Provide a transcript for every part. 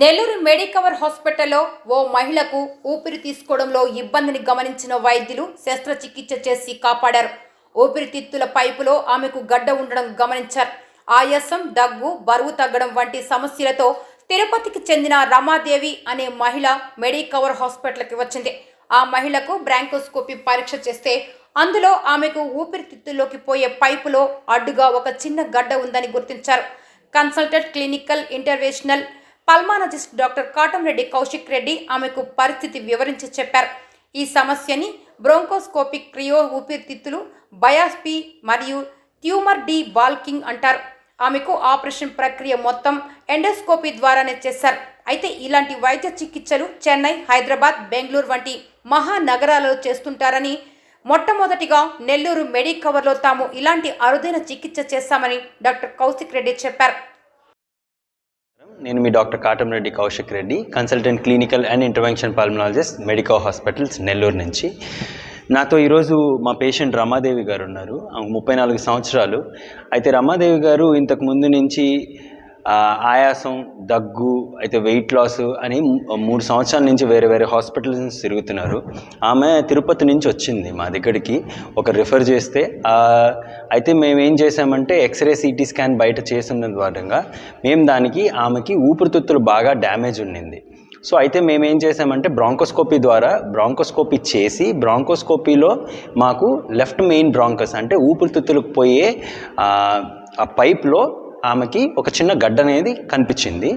Nellore Medicover హాస్పిటల్లో ఓ మహిళకు ఊపిరి తీసుకోవడంలో ఇబ్బందిని గమనించిన వైద్యులు శస్త్రచికిత్స చేసి కాపాడారు. ఊపిరితిత్తుల పైపులో ఆమెకు గడ్డ ఉండడం గమనించారు. ఆయాసం దగ్గు బరువు తగ్గడం వంటి సమస్యలతో తిరుపతికి చెందిన రమాదేవి అనే మహిళ మెడికవర్ హాస్పిటల్కి వచ్చింది. ఆ మహిళకు బ్రాంకోస్కోపీ పరీక్ష చేస్తే అందులో ఆమెకు ఊపిరితిత్తుల్లోకి పోయే పైపులో అడ్డుగా ఒక చిన్న గడ్డ ఉందని గుర్తించారు. Consultant clinical interventional pulmonologist doctor Katamreddy Kaushik Reddy ఆమెకు పరిస్థితి వివరించి చెప్పారు. ఈ సమస్యని బ్రోంకోస్కోపిక్ క్రియో ఊపిరితిత్తులు బయాస్పీ మరియు ట్యూమర్ డి బాల్కింగ్ అంటారు. ఆమెకు ఆపరేషన్ ప్రక్రియ మొత్తం ఎండోస్కోపీ ద్వారానే చేశారు. అయితే ఇలాంటి వైద్య చికిత్సలు చెన్నై హైదరాబాద్ బెంగళూరు వంటి మహానగరాలలో చేస్తుంటారని మొట్టమొదటిగా నెల్లూరు మెడికవర్లో తాము ఇలాంటి అరుదైన చికిత్స చేశామని డాక్టర్ కౌశిక్ రెడ్డి చెప్పారు. నేను మీ doctor Katamreddy Kaushik Reddy consultant clinical and intervention pulmonologist Medico hospitals Nellore నుంచి. నాతో ఈరోజు మా పేషెంట్ రమాదేవి గారు ఉన్నారు. ముప్పై నాలుగు సంవత్సరాలు. అయితే రమాదేవి గారు ఇంతకు ముందు నుంచి ఆయాసం దగ్గు అయితే వెయిట్ లాస్ అని మూడు సంవత్సరాల నుంచి వేరే వేరే హాస్పిటల్స్ నుంచి తిరుగుతున్నారు. ఆమె తిరుపతి నుంచి వచ్చింది మా దగ్గరికి. ఒక రిఫర్ చేస్తే అయితే మేము ఏం చేసామంటే ఎక్స్రే సిటీ స్కాన్ బయట చేసిన ద్వారంగా మేము దానికి ఆమెకి ఊపిరితిత్తులు బాగా డ్యామేజ్ ఉండింది. సో అయితే మేము ఏం చేసామంటే బ్రాంకోస్కోపీ ద్వారా బ్రాంకోస్కోపీ చేసి బ్రాంకోస్కోపీలో మాకు లెఫ్ట్ మెయిన్ బ్రాంకస్ అంటే ఊపిరితిత్తులకు పోయే ఆ పైప్లో ఆమెకి ఒక చిన్న గడ్డ అనేది కనిపించింది.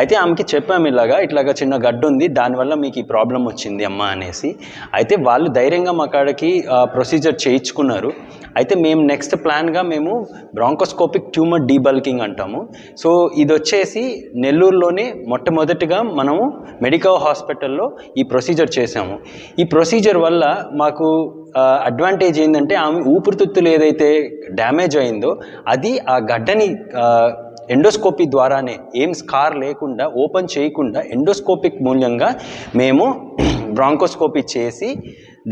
అయితే ఆమెకి చెప్పాము ఇలాగా ఇట్లాగా చిన్న గడ్డ ఉంది దానివల్ల మీకు ఈ ప్రాబ్లం వచ్చింది అమ్మ అనేసి. అయితే వాళ్ళు ధైర్యంగా మా కాడకి ప్రొసీజర్ చేయించుకున్నారు. అయితే మేము నెక్స్ట్ ప్లాన్గా మేము బ్రాంకోస్కోపిక్ ట్యూమర్ డీబల్కింగ్ అంటాము. సో ఇది వచ్చేసి నెల్లూరులోనే మొట్టమొదటిగా మనము మెడికల్ హాస్పిటల్లో ఈ ప్రొసీజర్ చేసాము ఈ ప్రొసీజర్ వల్ల మాకు అడ్వాంటేజ్ ఏంటంటే ఆమె ఊపిరితిత్తులు ఏదైతే డ్యామేజ్ అయిందో అది ఆ గడ్డని ఎండోస్కోపీ ద్వారానే ఏం స్కార్ లేకుండా ఓపెన్ చేయకుండా ఎండోస్కోపిక్ మూల్యంగా మేము బ్రాంకోస్కోపీ చేసి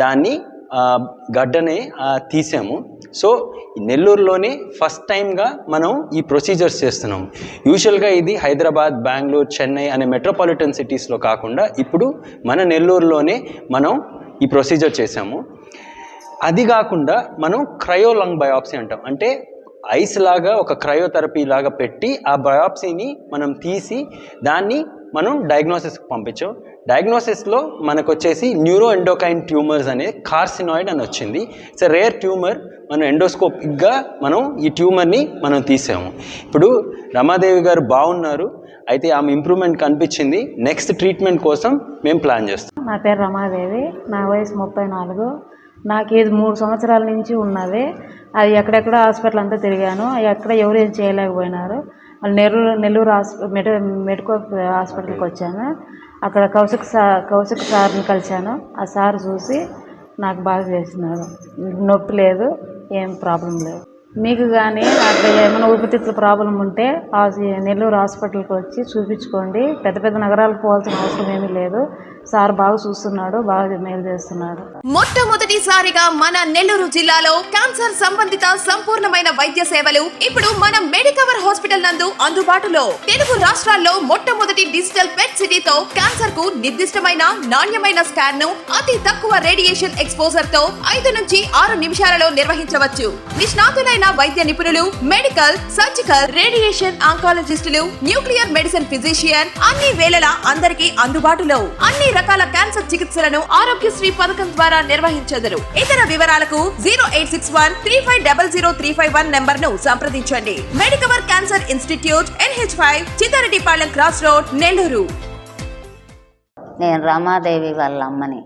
దాన్ని గడ్డనే గడ్డని తీసాము. సో నెల్లూరులోనే ఫస్ట్ టైంగా మనం ఈ ప్రొసీజర్స్ చేస్తున్నాం. యూజువల్గా ఇది హైదరాబాద్ బెంగళూరు చెన్నై అనే మెట్రోపాలిటన్ సిటీస్లో కాకుండా ఇప్పుడు మన నెల్లూరులోనే మనం ఈ ప్రొసీజర్ చేసాము. అది కాకుండా మనం క్రయో లంగ్ బయాప్సీ అంటాం. అంటే ఐస్ లాగా ఒక క్రయోథెరపీ లాగా పెట్టి ఆ బయాప్సీని మనం తీసి దాన్ని మనం డయాగ్నోసిస్కి పంపించాం. డయాగ్నోసిస్లో మనకు వచ్చేసి న్యూరో ఎండోకైన్ ట్యూమర్స్ అనే కార్సినాయిడ్ అని వచ్చింది. ఇట్స్ రేర్ ట్యూమర్ మనం ఎండోస్కోపిక్గా మనం ఈ ట్యూమర్ని మనం తీసాము. ఇప్పుడు రమాదేవి గారు బాగున్నారు అయితే ఆమె ఇంప్రూవ్మెంట్ కనిపించింది. నెక్స్ట్ ట్రీట్మెంట్ కోసం మేము ప్లాన్ చేస్తాం. నా పేరు రమాదేవి. నా వయసు ముప్పై నాలుగు. నాకు ఇది మూడు సంవత్సరాల నుంచి ఉన్నది. అది ఎక్కడెక్కడ హాస్పిటల్ అంతా తిరిగాను. ఎక్కడ ఎవరు ఏం చేయలేకపోయినారు. నెల్లూరు నెల్లూరు హాస్పి మెడ మెడికల్ హాస్పిటల్కి వచ్చాను. అక్కడ కౌశిక్ సార్ కౌశిక్ సార్ని కలిశాను. ఆ సార్ చూసి నాకు బాగా చేసినాడు నొప్పి లేదు ఏం ప్రాబ్లం లేదు. మీకు కానీ అక్కడ ఏమైనా ఊపిరితిత్తుల ప్రాబ్లం ఉంటే ఆ నెల్లూరు హాస్పిటల్కి వచ్చి చూపించుకోండి. పెద్ద పెద్ద నగరాలకు పోవాల్సిన అవసరం ఏమీ లేదు. సార్ బాగా చూస్తున్నాడు బాగా మేలు చేస్తున్నాడు. మొట్టమొదటిసారిగా మన నెల్లూరు జిల్లాలో క్యాన్సర్ సంబంధిత సంపూర్ణమైన వైద్య సేవలు ఇప్పుడు మన మెడికవర్ హాస్పిటల్ నందు అందుబాటులో. తెలుగు రాష్ట్రాల్లో మొట్టమొదటి డిజిటల్ పెట్ సిటీతో క్యాన్సర్కు నిర్దిష్టమైన నాణ్యమైన స్కాన్ను అతి తక్కువ రేడియేషన్ ఎక్స్పోజర్తో ఐదు నుంచి ఆరు నిమిషాలలో నిర్వహించవచ్చు. నిష్ణాతులైన వైద్య నిపుణులు మెడికల్ సర్జికల్ రేడియేషన్ ఆంకాలజిస్టులు న్యూక్లియర్ మెడిసిన్ ఫిజిషియన్ అన్ని వేళలా అందరికీ అందుబాటులో. అన్ని రకాల క్యాన్సర్ చికిత్సలను ఆరోగ్యశ్రీ పథకం ద్వారా నిర్వహించెదరు. ఇతర వివరాలకు zero eight six one three five double zero three five one నెంబర్ను సంప్రదించండి. Medicover cancer institute NH five Chittareddypalem cross road Nellore. నేను రమాదేవి వాళ్ళ అమ్మని.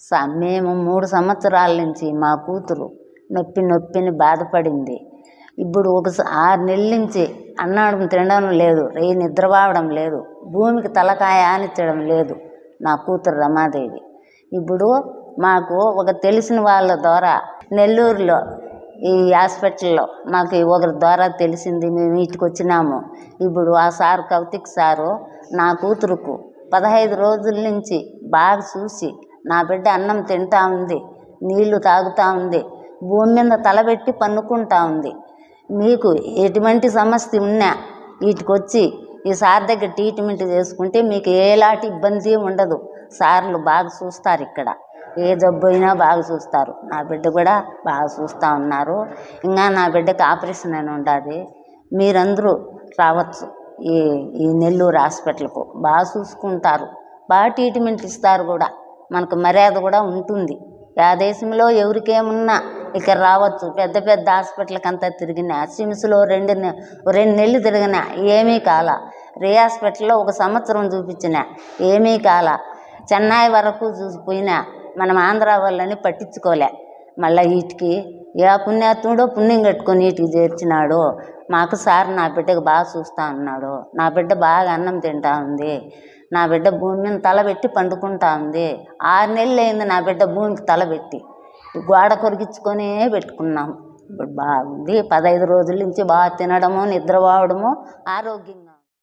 స- మేము మూడు సంవత్సరాల నుంచి మా కూతురు నొప్పి నొప్పిని బాధపడింది. ఇప్పుడు ఒక ఆరు నెలల నుంచి అన్నాడు తినడం లేదు రే నిద్రపోవడం లేదు భూమికి తలకాయ ఆనిచ్చడం లేదు. నా కూతురు రమాదేవి. ఇప్పుడు మాకు ఒక తెలిసిన వాళ్ళ ద్వారా నెల్లూరులో ఈ హాస్పిటల్లో మాకు ఒకరి ద్వారా తెలిసింది మేము ఇంటికి వచ్చినాము. ఇప్పుడు ఆ సార్ కౌతిక్ సారు నా కూతురుకు పదహైదు రోజుల నుంచి బాగా చూసి నా బిడ్డ అన్నం తింటా ఉంది నీళ్ళు తాగుతూ ఉంది భూమి మీద తలబెట్టి పన్నుకుంటా ఉంది. మీకు ఎటువంటి సమస్య ఉన్నా వీటికొచ్చి ఈ సార్ దగ్గర ట్రీట్మెంట్ చేసుకుంటే మీకు ఎలాంటి ఇబ్బంది ఉండదు. సార్లు బాగా చూస్తారు ఇక్కడ. ఏ జబ్బు అయినా బాగా చూస్తారు. నా బిడ్డ కూడా బాగా చూస్తూ ఉన్నారు. ఇంకా నా బిడ్డకి ఆపరేషన్ అని ఉండాలి. మీరందరూ రావచ్చు. ఈ ఈ నెల్లూరు హాస్పిటల్కు. బాగా చూసుకుంటారు. బాగా ట్రీట్మెంట్ ఇస్తారు కూడా. మనకు మర్యాద కూడా ఉంటుంది. ఆ దేశంలో ఎవరికేమున్నా ఇక్కడ రావచ్చు. పెద్ద పెద్ద హాస్పిటల్కి అంతా తిరిగినా సిమ్స్లో రెండు నె- రెండు నెలలు తిరిగినా ఏమీ కాల. రే హాస్పిటల్లో ఒక సంవత్సరం చూపించిన. ఏమీ కాల. చెన్నై వరకు చూసిపోయినా మనం ఆంధ్ర వాళ్ళని పట్టించుకోలే. మళ్ళీ వీటికి ఏ పుణ్యాత్ముడో పుణ్యం కట్టుకొని వీటికి చేర్చినాడు. మాకు సార్ నా బిడ్డకు బాగా చూస్తా ఉన్నాడు. నా బిడ్డ బాగా అన్నం తింటా ఉంది. నా బిడ్డ భూమి మీద తలబెట్టి పండుకుంటా ఉంది. ఆరు నెలలు అయింది నా బిడ్డ భూమికి తలబెట్టి గోడ కొరిగించుకొనే పెట్టుకున్నాం. ఇప్పుడు బాగుంది. పదహైదు రోజుల నుంచి బాగా తినడము నిద్రపోవడము ఆరోగ్యం